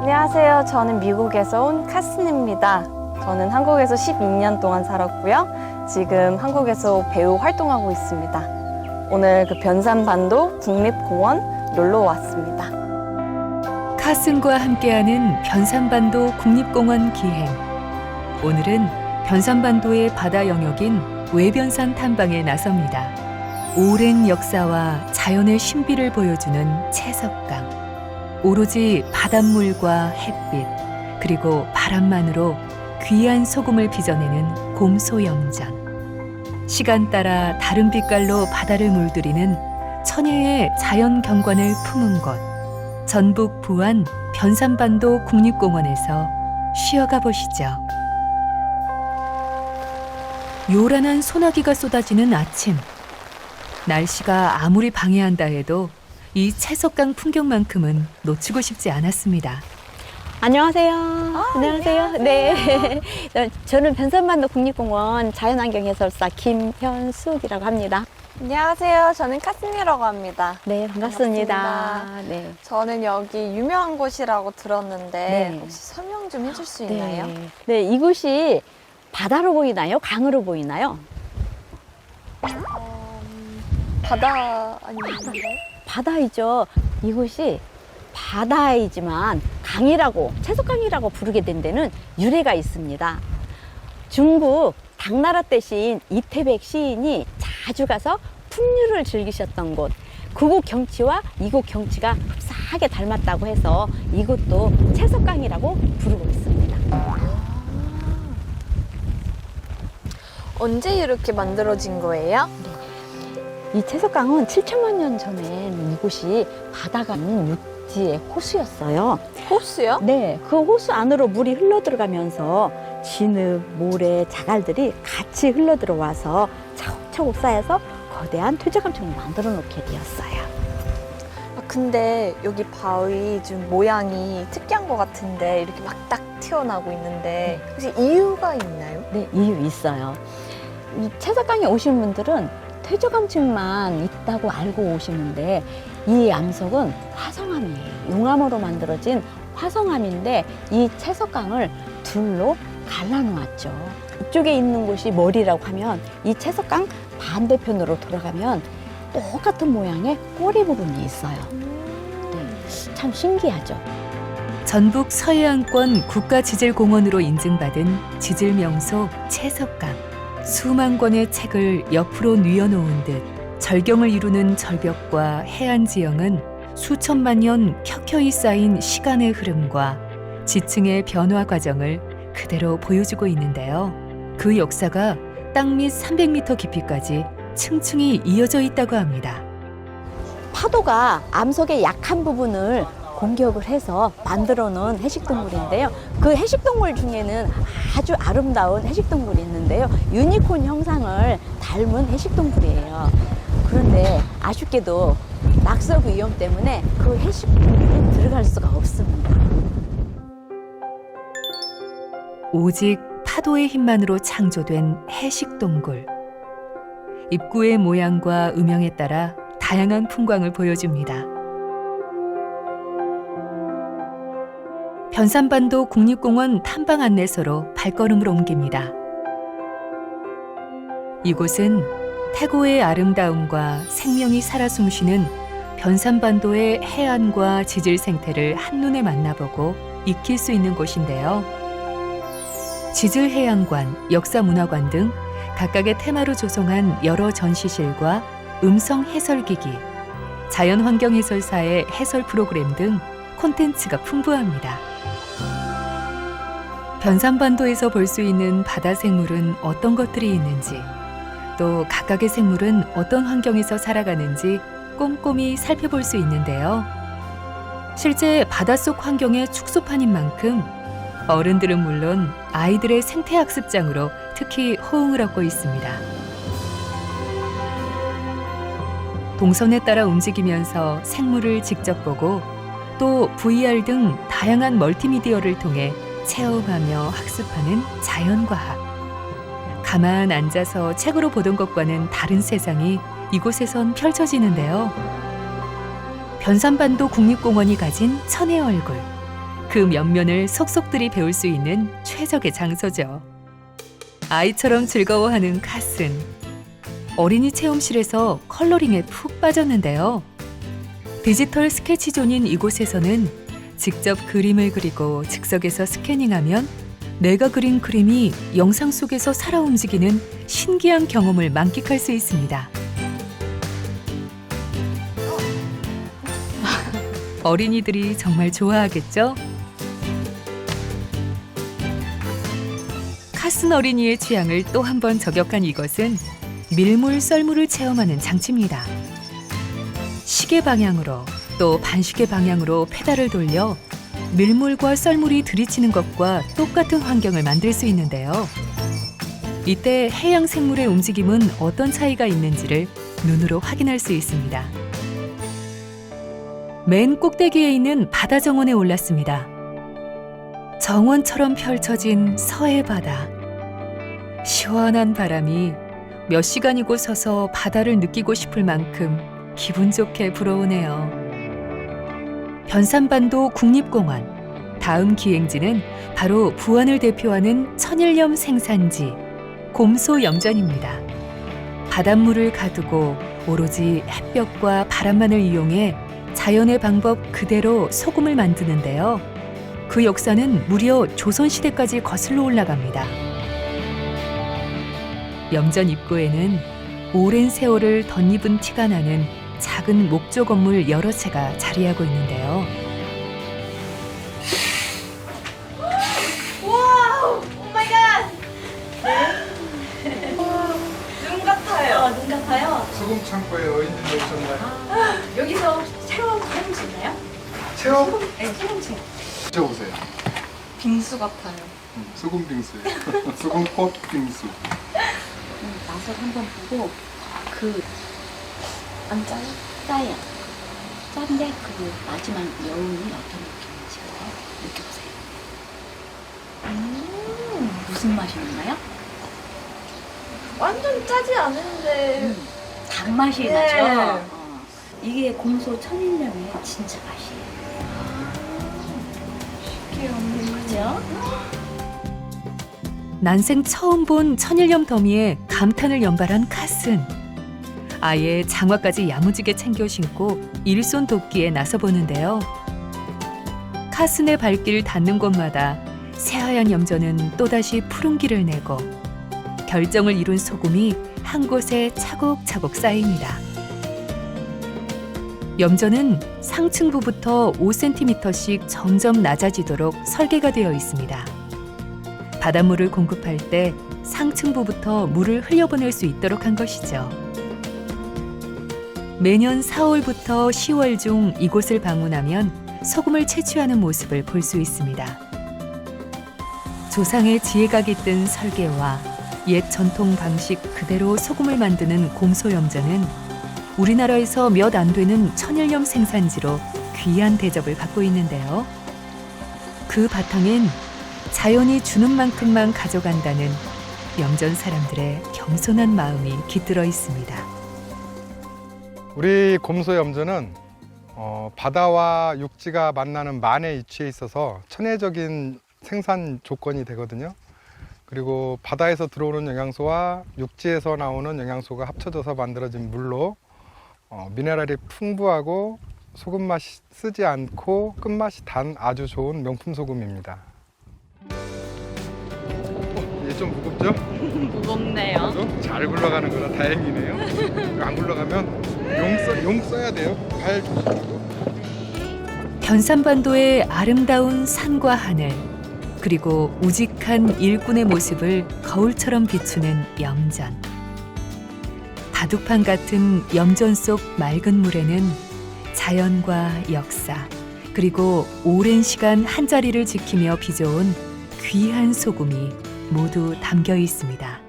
안녕하세요. 저는 미국에서 온 카슨입니다. 저는 한국에서 12년 동안 살았고요. 지금 한국에서 배우 활동하고 있습니다. 오늘 그 변산반도 국립공원 놀러 왔습니다. 카슨과 함께하는 변산반도 국립공원 기행. 오늘은 변산반도의 바다 영역인 외변산 탐방에 나섭니다. 오랜 역사와 자연의 신비를 보여주는 채석강. 오로지 바닷물과 햇빛, 그리고 바람만으로 귀한 소금을 빚어내는 곰소영전. 시간 따라 다른 빛깔로 바다를 물들이는 천혜의 자연 경관을 품은 곳. 전북 부안 변산반도 국립공원에서 쉬어가 보시죠. 요란한 소나기가 쏟아지는 아침. 날씨가 아무리 방해한다 해도 이 채석강 풍경만큼은 놓치고 싶지 않았습니다. 안녕하세요. 안녕하세요. 네. 저는 변산반도 국립공원 자연환경 해설사 김현숙이라고 합니다. 안녕하세요. 저는 카슨이라고 합니다. 네, 반갑습니다. 반갑습니다. 네. 저는 여기 유명한 곳이라고 들었는데 네. 혹시 설명 좀 해줄 수 있나요? 네. 네, 이곳이 바다로 보이나요? 강으로 보이나요? 바다 아닌가요? 바다이죠. 이곳이 바다이지만 강이라고, 채석강이라고 부르게 된 데는 유래가 있습니다. 중국 당나라 대신 이태백 시인이 자주 가서 풍류를 즐기셨던 곳. 그곳 경치와 이곳 경치가 흡사하게 닮았다고 해서 이곳도 채석강이라고 부르고 있습니다. 언제 이렇게 만들어진 거예요? 이 채석강은 7천만 년 전엔 이곳이 바다가 아닌 육지의 호수였어요. 호수요? 네, 그 호수 안으로 물이 흘러 들어가면서 진흙, 모래, 자갈들이 같이 흘러 들어와서 차곡차곡 쌓여서 거대한 퇴적암층을 만들어 놓게 되었어요. 아, 근데 여기 바위 좀 모양이 특이한 것 같은데 이렇게 막 딱 튀어나오고 있는데 혹시 이유가 있나요? 네, 이유 있어요. 이 채석강에 오신 분들은 퇴적암층만 있다고 알고 오시는데 이 암석은 화성암이에요. 용암으로 만들어진 화성암인데 이 채석강을 둘로 갈라놓았죠. 이쪽에 있는 곳이 머리라고 하면 이 채석강 반대편으로 돌아가면 똑같은 모양의 꼬리 부분이 있어요. 네, 참 신기하죠. 전북 서해안권 국가지질공원으로 인증받은 지질 명소 채석강. 수만 권의 책을 옆으로 뉘어놓은 듯 절경을 이루는 절벽과 해안 지형은 수천만 년 켜켜이 쌓인 시간의 흐름과 지층의 변화 과정을 그대로 보여주고 있는데요. 그 역사가 땅 밑 300m 깊이까지 층층이 이어져 있다고 합니다. 파도가 암석의 약한 부분을 공격을 해서 만들어 놓은 해식동물인데요. 그 해식동물 중에는 아주 아름다운 해식동물이 있는데요. 유니콘 형상을 닮은 해식동물이에요. 그런데 아쉽게도 낙석 위험 때문에 그 해식동물은 들어갈 수가 없습니다. 오직 파도의 힘만으로 창조된 해식동굴. 입구의 모양과 음영에 따라 다양한 풍광을 보여줍니다. 변산반도 국립공원 탐방 안내소로 발걸음을 옮깁니다. 이곳은 태고의 아름다움과 생명이 살아 숨쉬는 변산반도의 해안과 지질 생태를 한눈에 만나보고 익힐 수 있는 곳인데요. 지질해양관, 역사문화관 등 각각의 테마로 조성한 여러 전시실과 음성 해설기기, 자연환경 해설사의 해설 프로그램 등 콘텐츠가 풍부합니다. 변산반도에서 볼 수 있는 바다 생물은 어떤 것들이 있는지, 또 각각의 생물은 어떤 환경에서 살아가는지 꼼꼼히 살펴볼 수 있는데요. 실제 바닷속 환경의 축소판인 만큼 어른들은 물론 아이들의 생태학습장으로 특히 호응을 얻고 있습니다. 동선에 따라 움직이면서 생물을 직접 보고 또 VR 등 다양한 멀티미디어를 통해 체험하며 학습하는 자연과학. 가만 앉아서 책으로 보던 것과는 다른 세상이 이곳에선 펼쳐지는데요. 변산반도 국립공원이 가진 천의 얼굴. 그 면면을 속속들이 배울 수 있는 최적의 장소죠. 아이처럼 즐거워하는 카슨. 어린이 체험실에서 컬러링에 푹 빠졌는데요. 디지털 스케치존인 이곳에서는 직접 그림을 그리고 즉석에서 스캐닝하면 내가 그린 그림이 영상 속에서 살아 움직이는 신기한 경험을 만끽할 수 있습니다. 어린이들이 정말 좋아하겠죠? 카슨 어린이의 취향을 또 한 번 저격한 이것은 밀물 썰물을 체험하는 장치입니다. 시계 방향으로 또 반시계 방향으로 페달을 돌려 밀물과 썰물이 들이치는 것과 똑같은 환경을 만들 수 있는데요. 이때 해양 생물의 움직임은 어떤 차이가 있는지를 눈으로 확인할 수 있습니다. 맨 꼭대기에 있는 바다 정원에 올랐습니다. 정원처럼 펼쳐진 서해 바다. 시원한 바람이 몇 시간이고 서서 바다를 느끼고 싶을 만큼 기분 좋게 불어오네요. 변산반도 국립공원. 다음 기행지는 바로 부안을 대표하는 천일염 생산지 곰소 염전입니다. 바닷물을 가두고 오로지 햇볕과 바람만을 이용해 자연의 방법 그대로 소금을 만드는데요. 그 역사는 무려 조선시대까지 거슬러 올라갑니다. 염전 입구에는 오랜 세월을 덧입은 티가 나는 작은 목조 건물 여러 채가 자리하고 있는데요. 눈 같아요. 눈 같아요. 소금 창고에 어인들이 오셨나요? 여기서 새로운 사진 있나요? 체험 네, 소금채. 드셔보세요. 빙수 같아요. 음, 소금 빙수예요. 소금 꽃 빙수. 맛을 한번 보고 그 안 짜요? 짜요. 짠데 그 마지막 여운이 어떤 느낌인지 느껴보세요. 음, 무슨 맛이 나나요? 완전 짜지 않은데. 단맛이 네. 나죠? 어. 이게 곰소 천일염의 진짜 맛이에요. 그죠? 난생 처음 본 천일염 더미에 감탄을 연발한 카슨. 아예 장화까지 야무지게 챙겨 신고 일손 돕기에 나서 보는데요. 카슨의 발길 닿는 곳마다 새하얀 염전은 또다시 푸른 길을 내고 결정을 이룬 소금이 한 곳에 차곡차곡 쌓입니다. 염전은 상층부부터 5cm씩 점점 낮아지도록 설계가 되어 있습니다. 바닷물을 공급할 때 상층부부터 물을 흘려보낼 수 있도록 한 것이죠. 매년 4월부터 10월 중 이곳을 방문하면 소금을 채취하는 모습을 볼 수 있습니다. 조상의 지혜가 깃든 설계와 옛 전통 방식 그대로 소금을 만드는 곰소염전은 우리나라에서 몇 안 되는 천일염 생산지로 귀한 대접을 받고 있는데요. 그 바탕엔 자연이 주는 만큼만 가져간다는 염전 사람들의 겸손한 마음이 깃들어 있습니다. 우리 곰소염전은 어, 바다와 육지가 만나는 만에 위치해 있어서 천혜적인 생산 조건이 되거든요. 그리고 바다에서 들어오는 영양소와 육지에서 나오는 영양소가 합쳐져서 만들어진 물로 어, 미네랄이 풍부하고 소금 맛이 쓰지 않고 끝맛이 단 아주 좋은 명품 소금입니다. 좀 무겁죠? 무겁네요. 그래도 잘 굴러가는 거라 다행이네요. 안 굴러가면 용, 써, 용 써야 돼요. 발 조심하고. 변산반도의 아름다운 산과 하늘 그리고 우직한 일꾼의 모습을 거울처럼 비추는 염전. 바둑판 같은 염전 속 맑은 물에는 자연과 역사 그리고 오랜 시간 한 자리를 지키며 빚어온 귀한 소금이 모두 담겨 있습니다.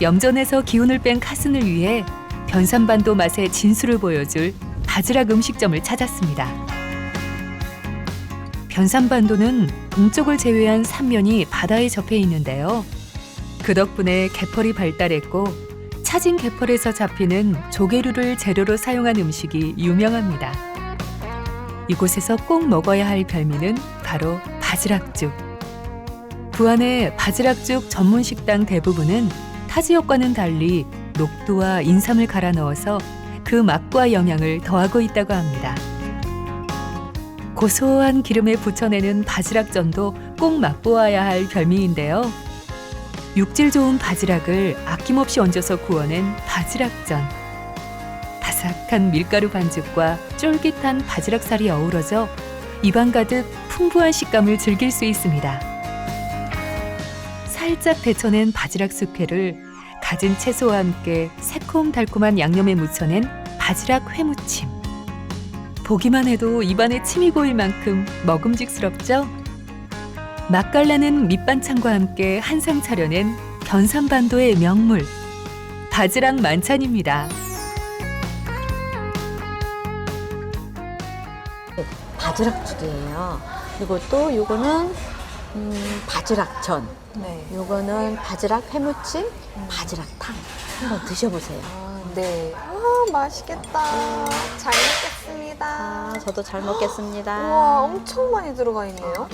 염전에서 기운을 뺀 카슨을 위해 변산반도 맛의 진수를 보여줄 바지락 음식점을 찾았습니다. 변산반도는 동쪽을 제외한 삼면이 바다에 접해 있는데요. 그 덕분에 개펄이 발달했고 차진 개펄에서 잡히는 조개류를 재료로 사용한 음식이 유명합니다. 이곳에서 꼭 먹어야 할 별미는 바로 바지락죽. 부안의 바지락죽 전문 식당 대부분은 타 지역과는 달리 녹두와 인삼을 갈아 넣어서 그 맛과 영양을 더하고 있다고 합니다. 고소한 기름에 부쳐내는 바지락전도 꼭 맛보아야 할 별미인데요. 육질 좋은 바지락을 아낌없이 얹어서 구워낸 바지락전. 바삭한 밀가루 반죽과 쫄깃한 바지락살이 어우러져 입안 가득 풍부한 식감을 즐길 수 있습니다. 살짝 데쳐낸 바지락 숙회를 갖은 채소와 함께 새콤달콤한 양념에 묻혀낸 바지락 회무침. 보기만 해도 입안에 침이 고일 만큼 먹음직스럽죠? 맛깔나는 밑반찬과 함께 한상 차려낸 변산반도의 명물 바지락 만찬입니다. 바지락죽이에요. 그리고 또 요거는 음, 바지락전. 네. 요거는 바지락 회무침, 바지락탕. 한번 드셔보세요. 아, 네. 아, 맛있겠다. 잘 먹겠습니다. 아, 저도 잘 먹겠습니다. 우와, 엄청 많이 들어가 있네요.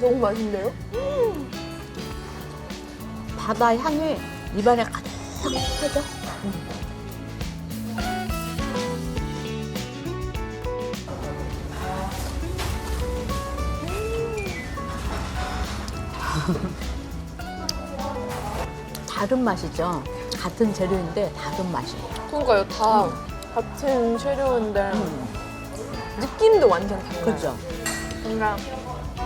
너무 맛있네요. 바다 향이 입안에 가득 퍼져. 다른 맛이죠. 같은 재료인데 다른 맛이에요. 그러니까요, 다 같은 재료인데 음, 느낌도 완전 달라요. 그죠? 뭔가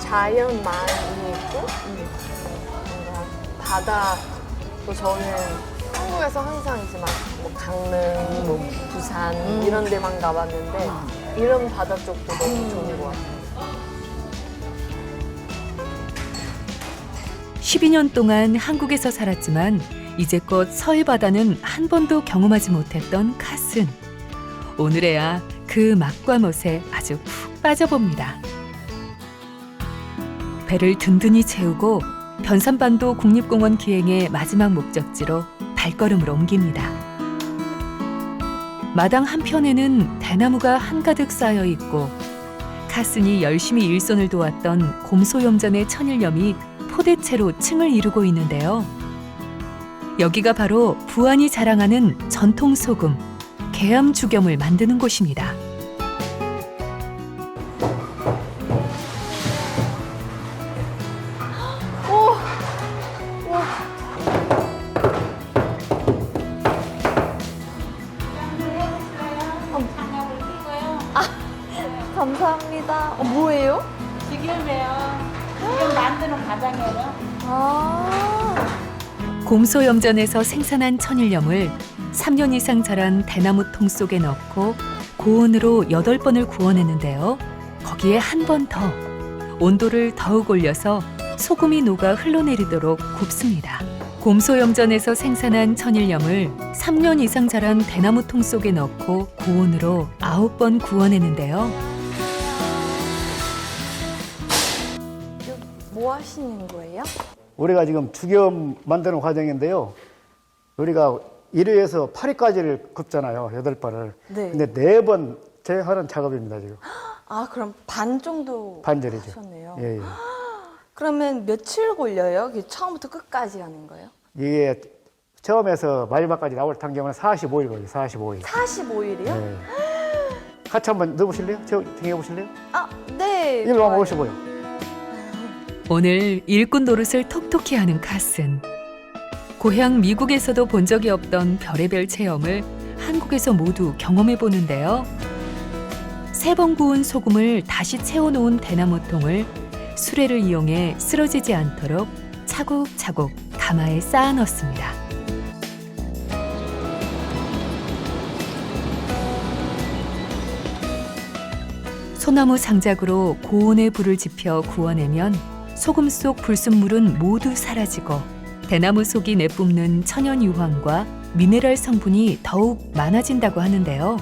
자연 많이 있고 뭔가 바다 또 저는 한국에서 항상 이제 막 뭐 강릉, 뭐 부산 음. 이런 데만 가봤는데 이런 바다 쪽도 너무 좋은 것 같아요. 12년 동안 한국에서 살았지만 이제껏 서해 바다는 한 번도 경험하지 못했던 카슨. 오늘에야 그 맛과 멋에 아주 푹 빠져봅니다. 배를 든든히 채우고 변산반도 국립공원 기행의 마지막 목적지로 발걸음을 옮깁니다. 마당 한편에는 대나무가 한가득 쌓여 있고 카슨이 열심히 일손을 도왔던 곰소염전의 천일염이 포대체로 층을 이루고 있는데요. 여기가 바로 부안이 자랑하는 전통 소금 개암 주겸을 만드는 곳입니다. 감사합니다. 어, 뭐예요? 지금이에요. 지금 만드는 과정이에요. 아, 곰소염전에서 생산한 천일염을 3년 이상 자란 대나무 통 속에 넣고 고온으로 8번을 구워내는데요. 거기에 한 번 더 온도를 더욱 올려서 소금이 녹아 흘러내리도록 굽습니다. 곰소염전에서 생산한 천일염을 3년 이상 자란 대나무 통 속에 넣고 고온으로 9번 구워내는데요. 뭐 하시는 거예요? 우리가 지금 주겸 만드는 과정인데요. 우리가 1회에서 8회까지를 굽잖아요. 8번을. 네. 근데 4번 제하는 작업입니다, 지금. 아, 그럼 반 정도 반절이죠. 하셨네요. 예, 예. 그러면 며칠 걸려요? 이게 처음부터 끝까지 하는 거예요? 이게 처음에서 마지막까지 나올 단경은 45일 걸려요, 45일. 45일이요? 예. 같이 한번 넣어보실래요? 저 등해 보실래요? 아, 네. 일로 한번 오셔보요. 오늘 일꾼 노릇을 톡톡히 하는 카슨. 고향 미국에서도 본 적이 없던 별의별 체험을 한국에서 모두 경험해 보는데요. 세 번 구운 소금을 다시 채워놓은 대나무통을 수레를 이용해 쓰러지지 않도록 차곡차곡 가마에 쌓아 넣습니다. 소나무 장작으로 고온의 불을 지펴 구워내면 소금 속 불순물은 모두 사라지고 대나무 속이 내뿜는 천연 유황과 미네랄 성분이 더욱 많아진다고 하는데요.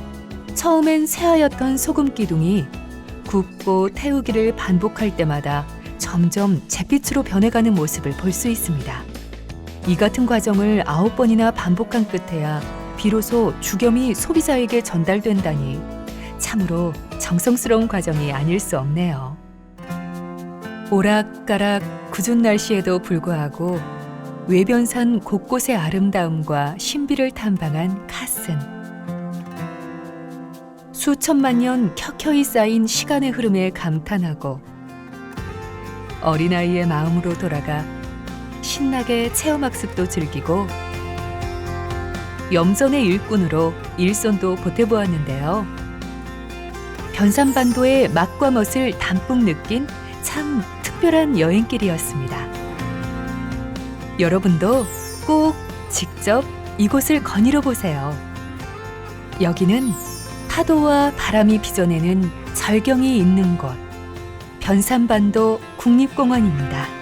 처음엔 새하였던 소금 기둥이 굽고 태우기를 반복할 때마다 점점 잿빛으로 변해가는 모습을 볼 수 있습니다. 이 같은 과정을 아홉 번이나 반복한 끝에야 비로소 죽염이 소비자에게 전달된다니 참으로 정성스러운 과정이 아닐 수 없네요. 오락가락 굳은 날씨에도 불구하고 외변산 곳곳의 아름다움과 신비를 탐방한 카슨. 수천만 년 켜켜이 쌓인 시간의 흐름에 감탄하고 어린아이의 마음으로 돌아가 신나게 체험학습도 즐기고 염전의 일꾼으로 일손도 보태보았는데요. 변산반도의 맛과 멋을 담뿍 느낀 참 특별한 여행길이었습니다. 여러분도 꼭 직접 이곳을 거닐어 보세요. 여기는 파도와 바람이 빚어내는 절경이 있는 곳, 변산반도 국립공원입니다.